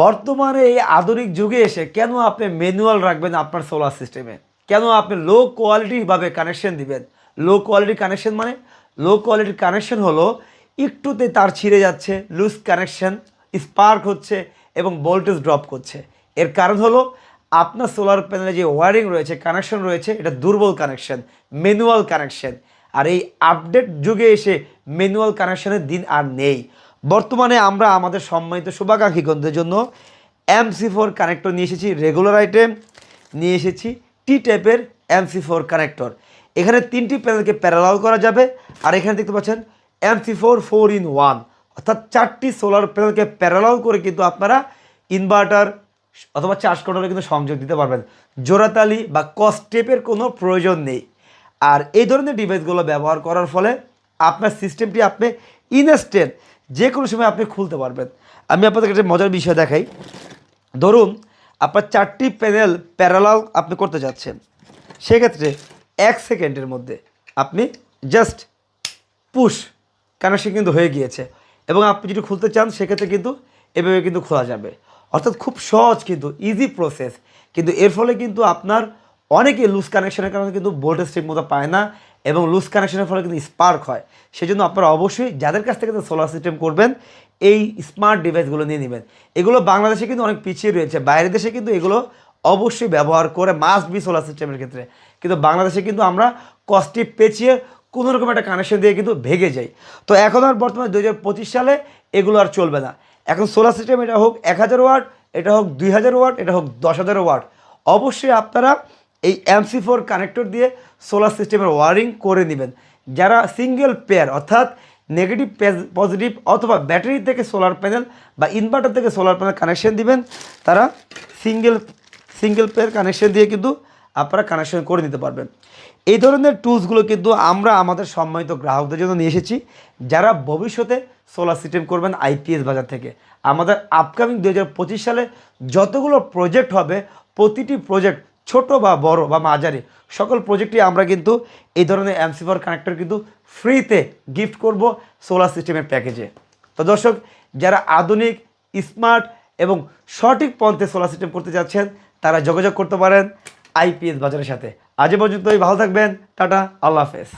বর্তমানে এই আধুনিক যুগে এসে কেন আপনি ম্যানুয়াল রাখবেন আপনার সোলার সিস্টেমে কেন আপনি লো কোয়ালিটিভাবে কানেকশন দিবেন? লো কোয়ালিটি কানেকশন মানে? লো কোয়ালিটির কানেকশন হলো একটুতে তার ছিঁড়ে যাচ্ছে লুজ কানেকশন স্পার্ক হচ্ছে এবং ভোল্টেজ ড্রপ করছে। এর কারণ হলো আপনার সোলার প্যানেলে যে ওয়ারিং রয়েছে কানেকশন রয়েছে, এটা দুর্বল কানেকশন ম্যানুয়াল কানেকশন আর এই আপডেট যুগে এসে ম্যানুয়াল কানেকশনের দিন আর নেই। বর্তমানে আমরা আমাদের সম্মানিত শুভাকাঙ্ক্ষীগণদের জন্য এমসি ফোর কানেক্টর নিয়ে এসেছি রেগুলার আইটেম নিয়ে এসেছি টি টাইপের এমসি ফোর কানেক্টর এখানে তিনটি প্যানেলকে প্যারালাল করা যাবে, আর এখানে দেখতে পাচ্ছেন MC four four in one অর্থাৎ চারটি সোলার প্যানেলকে প্যারালাল করে কিন্তু আপনারা ইনভার্টার অথবা চার্জ কন্ট্রোলে কিন্তু সংযোগ দিতে পারবেন। জোড়াতালি বা কস্টেপের কোনো প্রয়োজন নেই। আর এই ধরনের ডিভাইসগুলো ব্যবহার করার ফলে আপনার সিস্টেমটি আপনি ইনস্ট্যান্ট যে কোনো সময় আপনি খুলতে পারবেন। আমি আপনাদের একটা মজার বিষয় দেখাই। ধরুন, আপনার চারটি প্যানেল প্যারালাল আপনি করতে যাচ্ছেন। সেক্ষেত্রে এক সেকেন্ডের মধ্যে আপনি জাস্ট পুশ কানেকশন কিন্তু হয়ে গিয়েছে। এবং আপনি যদি খুলতে চান, সেক্ষেত্রে কিন্তু এভাবে কিন্তু খোলা যাবে। অর্থাৎ খুব সহজ কিন্তু ইজি প্রসেস কিন্তু এর ফলে কিন্তু আপনার অনেকে লুজ কানেকশনের কারণে কিন্তু ভোল্টেজ ঠিক মতো পায় না। এবং লুজ কানেকশনের ফলে কিন্তু স্পার্ক হয়। সেজন্য আপনারা অবশ্যই যাদের কাছ থেকে সোলার সিস্টেম করবেন, এই স্মার্ট ডিভাইসগুলো নিয়ে নেবেন। এগুলো বাংলাদেশে কিন্তু অনেক পিছিয়ে রয়েছে। বাইরের দেশে কিন্তু এগুলো অবশ্যই ব্যবহার করে মাস্ট বি সোলার সিস্টেমের ক্ষেত্রে। কিন্তু বাংলাদেশে কিন্তু আমরা কস্টি পেঁচিয়ে কোনো রকম একটা কানেকশন দিয়ে কিন্তু ভেগে যাই। তো এখন আর বর্তমানে দু হাজার পঁচিশ সালে এগুলো আর চলবে না। এখন সোলার সিস্টেম এটা হোক এক হাজার ওয়াট, এটা হোক দুই হাজার ওয়াট, এটা হোক দশ হাজার ওয়াট। অবশ্যই আপনারা এই এমসি ফোর কানেক্টর দিয়ে সোলার সিস্টেমের ওয়ারিং করে নেবেন। যারা সিঙ্গেল পেয়ার অর্থাৎ নেগেটিভ পজিটিভ অথবা ব্যাটারি থেকে সোলার প্যানেল বা ইনভার্টার থেকে সোলার প্যানেল কানেকশন দিবেন, তারা সিঙ্গেল সিঙ্গেল পেয়ার কানেকশন দিয়ে কিন্তু আপনারা কানেকশন করে নিতে পারবেন। এই ধরনের টুলসগুলো কিন্তু আমরা আমাদের সম্মানিত গ্রাহকদের জন্য নিয়ে এসেছি। যারা ভবিষ্যতে সোলার সিস্টেম করবেন আইপিএস বাজার থেকে। আমাদের আপকামিং দু হাজার পঁচিশ সালে যতগুলো প্রজেক্ট হবে, প্রতিটি প্রজেক্ট ছোট বা বড় বা মাঝারি, সকল প্রজেক্টই আমরা কিন্তু এই ধরনের এমসিফার কানেক্টর কিন্তু ফ্রিতে গিফট করব সোলার সিস্টেমের প্যাকেজে তো দর্শক, যারা আধুনিক স্মার্ট এবং সঠিক পন্থে সোলার সিস্টেম করতে যাচ্ছেন, তারা যোগাযোগ করতে পারেন আইপিএস বাজারের সাথে। আজ পর্যন্ত ভালো থাকবেন, টাটা, আল্লাহ হাফেজ।